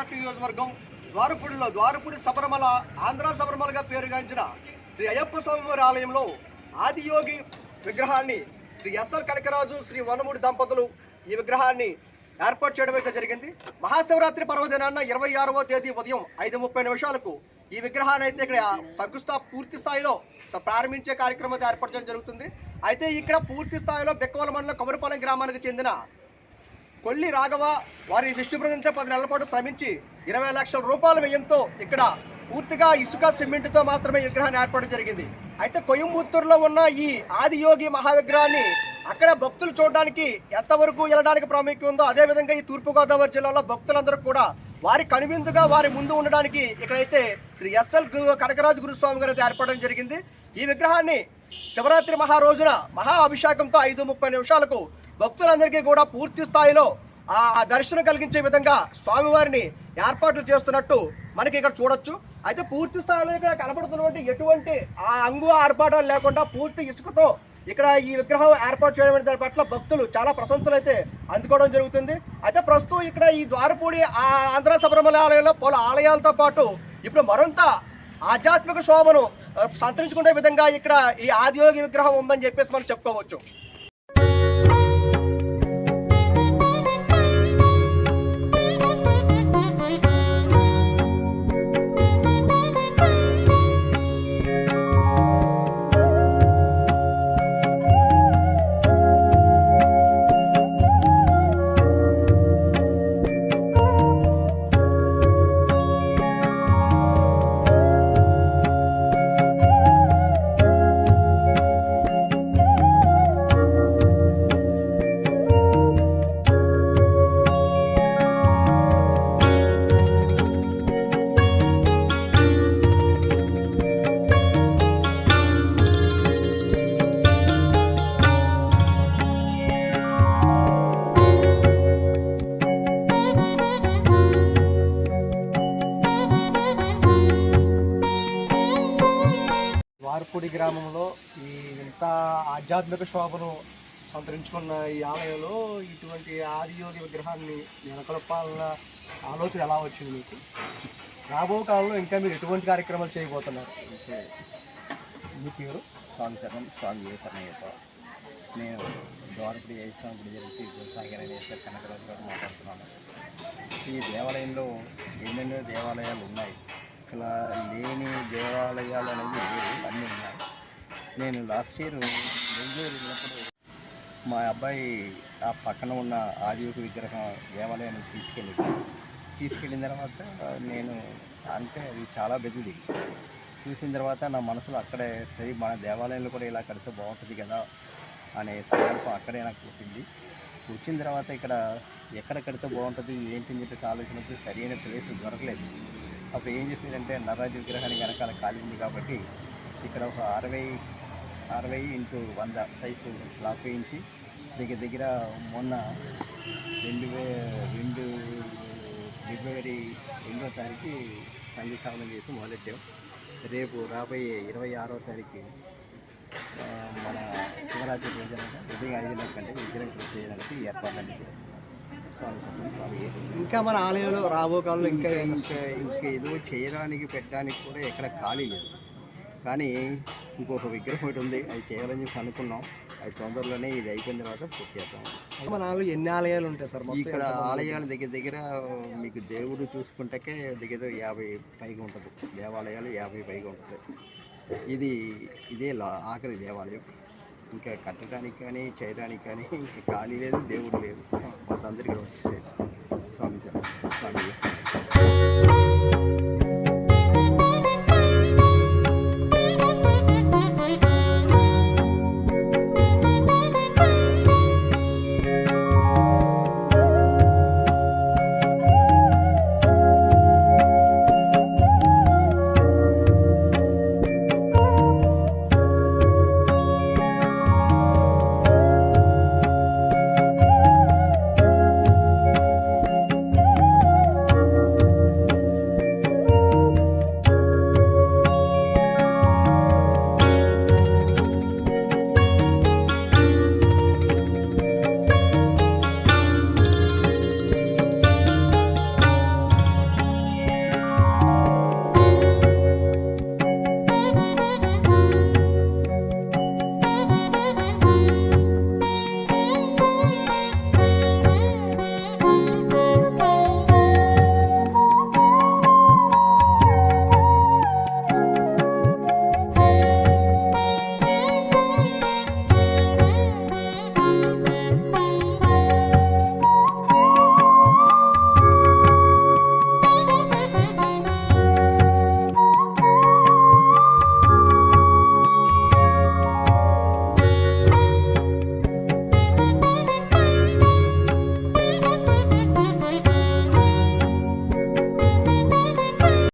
తూర్పుగోదావరి నియోజకవర్గం ద్వారపూడిలో ద్వారపూడి శబరిమల ఆంధ్ర శబరిమలగా పేరుగాంచిన శ్రీ అయ్యప్ప స్వామివారి ఆలయంలో ఆదియోగి విగ్రహాన్ని శ్రీ ఎస్ఆర్ కనకరాజు శ్రీ వనమూడి దంపతులు ఈ విగ్రహాన్ని ఏర్పాటు చేయడం అయితే జరిగింది. మహాశివరాత్రి పర్వదినాన్న ఇరవై ఆరవ తేదీ ఉదయం ఐదు ముప్పై నిమిషాలకు ఈ విగ్రహాన్ని అయితే ఇక్కడ శంకుస్థా పూర్తి స్థాయిలో ప్రారంభించే కార్యక్రమం అయితే ఏర్పాటు చేయడం జరుగుతుంది. అయితే ఇక్కడ పూర్తి స్థాయిలో బెక్కవల మండలం కొమరపాలెం గ్రామానికి చెందిన కొల్లి రాఘవ వారి శిష్యు బృందంతో పది నెలల పాటు శ్రమించి ఇరవై లక్షల రూపాయల వ్యయంతో ఇక్కడ పూర్తిగా ఇసుక సిమెంట్తో మాత్రమే ఈ విగ్రహాన్ని ఏర్పాటు జరిగింది. అయితే కొయంబత్తూరులో ఉన్న ఈ ఆదియోగి మహావిగ్రహాన్ని అక్కడ భక్తులు చూడడానికి ఎంతవరకు వెళ్ళడానికి ప్రాముఖ్యం ఉందో అదేవిధంగా ఈ తూర్పుగోదావరి జిల్లాలో భక్తులందరూ కూడా వారి కనువిందుగా వారి ముందు ఉండడానికి ఇక్కడైతే శ్రీ ఎస్ఎల్ కనకరాజు గురుస్వామి గారు అయితే ఏర్పడడం జరిగింది. ఈ విగ్రహాన్ని శివరాత్రి మహారోజున మహా అభిషేకంతో ఐదు ముప్పై నిమిషాలకు భక్తులందరికీ కూడా పూర్తి స్థాయిలో ఆ దర్శనం కలిగించే విధంగా స్వామివారిని ఏర్పాట్లు చేస్తున్నట్టు మనకి ఇక్కడ చూడొచ్చు. అయితే పూర్తి స్థాయిలో ఇక్కడ కనబడుతున్నటువంటి ఎటువంటి ఆ అంగు ఆర్పాటాలు లేకుండా పూర్తి ఇసుకతో ఇక్కడ ఈ విగ్రహం ఏర్పాటు చేయడం దాని పట్ల భక్తులు చాలా ప్రశంసలు అయితే అందుకోవడం జరుగుతుంది. అయితే ప్రస్తుతం ఇక్కడ ఈ ద్వారపూడి ఆ ఆంధ్ర శబరిమల ఆలయంలో పలు ఆలయాలతో పాటు ఇప్పుడు మరింత ఆధ్యాత్మిక శోభను సంతరించుకునే విధంగా ఇక్కడ ఈ ఆదియోగి విగ్రహం ఉందని చెప్పేసి మనం చెప్పుకోవచ్చు. గ్రామంలో ఈ ఇంత ఆధ్యాత్మిక శోభను సంతరించుకున్న ఈ ఆలయంలో ఇటువంటి ఆదియోగి విగ్రహాన్ని నెలకొల్పాలన్న ఆలోచన ఎలా వచ్చింది మీకు? రాబో కాలంలో ఇంకా మీరు ఎటువంటి కార్యక్రమాలు చేయబోతున్నారు? మీ పేరు? స్వామి శరణం స్వామి ఏ శరణయ్యప్ప. నేను ద్వారపుడి ఏస్వామి గుడి జరిగి సాగర కనకరాజు గారు మాట్లాడుతున్నాను. ఈ దేవాలయంలో ఎన్నెన్నో దేవాలయాలు ఉన్నాయి? ఇక్కడ లేని దేవాలయాలు అనేవి అన్నీ ఉన్నాయి. నేను లాస్ట్ ఇయర్ బెంగళూరు వెళ్ళినప్పుడు మా అబ్బాయి ఆ పక్కన ఉన్న ఆదియోగ విగ్రహం దేవాలయానికి తీసుకెళ్ళి తీసుకెళ్ళిన తర్వాత నేను అంటే అది చాలా పెద్దది చూసిన తర్వాత నా మనసులో అక్కడే సరే మన దేవాలయంలో కూడా ఇలా కడితే బాగుంటుంది కదా అనే సంకల్పం అక్కడే నాకు పుట్టింది. వచ్చిన తర్వాత ఇక్కడ ఎక్కడ కడితే బాగుంటుంది ఏంటి అని చెప్పేసి ఆలోచన సరైన ప్లేస్ దొరకలేదు. అప్పుడు ఏం చేసిందంటే నరాజు విగ్రహానికి వెనకాల ఖాళీ ఉంది కాబట్టి ఇక్కడ ఒక అరవై అరవై ఇంటూ వంద సైజు స్లాబ్ వేయించి దగ్గర దగ్గర మొన్న రెండు వే రెండు ఫిబ్రవరి రెండో తారీఖు సంఘీస్థాపన చేసి మొదలెట్టాం. రేపు రాబోయే ఇరవై ఆరో తారీఖు మన శివరాత్రి రోజున ఉదయం ఐదున్నర కంటే విగ్రహం చేయడానికి ఏర్పాట్లన్నీ చేస్తున్నాం ఇంకా మన ఆలయంలో రాబో కాలంలో ఇంకా ఇంకా ఇంకా ఏదో చేయడానికి పెట్టడానికి కూడా ఎక్కడ ఖాళీ లేదు. కానీ ఇంకొక విగ్రహం ఒకటి ఉంది అది చేయాలని చెప్పి అనుకున్నాం. అది తొందరలోనే ఇది అయిపోయిన తర్వాత పూర్తి చేద్దాం. మన ఆలయంలో ఎన్ని ఆలయాలు ఉంటాయి సార్? ఇక్కడ ఆలయాల దగ్గర దగ్గర మీకు దేవుడు చూసుకుంటే దగ్గర యాభై పైగా ఉంటుంది. దేవాలయాలు యాభై పైగా ఉంటుంది. ఇది ఇదే ఆఖరి దేవాలయం. ఇంకా కట్టడానికి కానీ చేయడానికి కానీ ఇంకా ఖాళీ లేదు దేవుడు లేదు. మొత్తం అందరికీ వచ్చేసారు స్వామి సార్ స్వామి చేస్తారు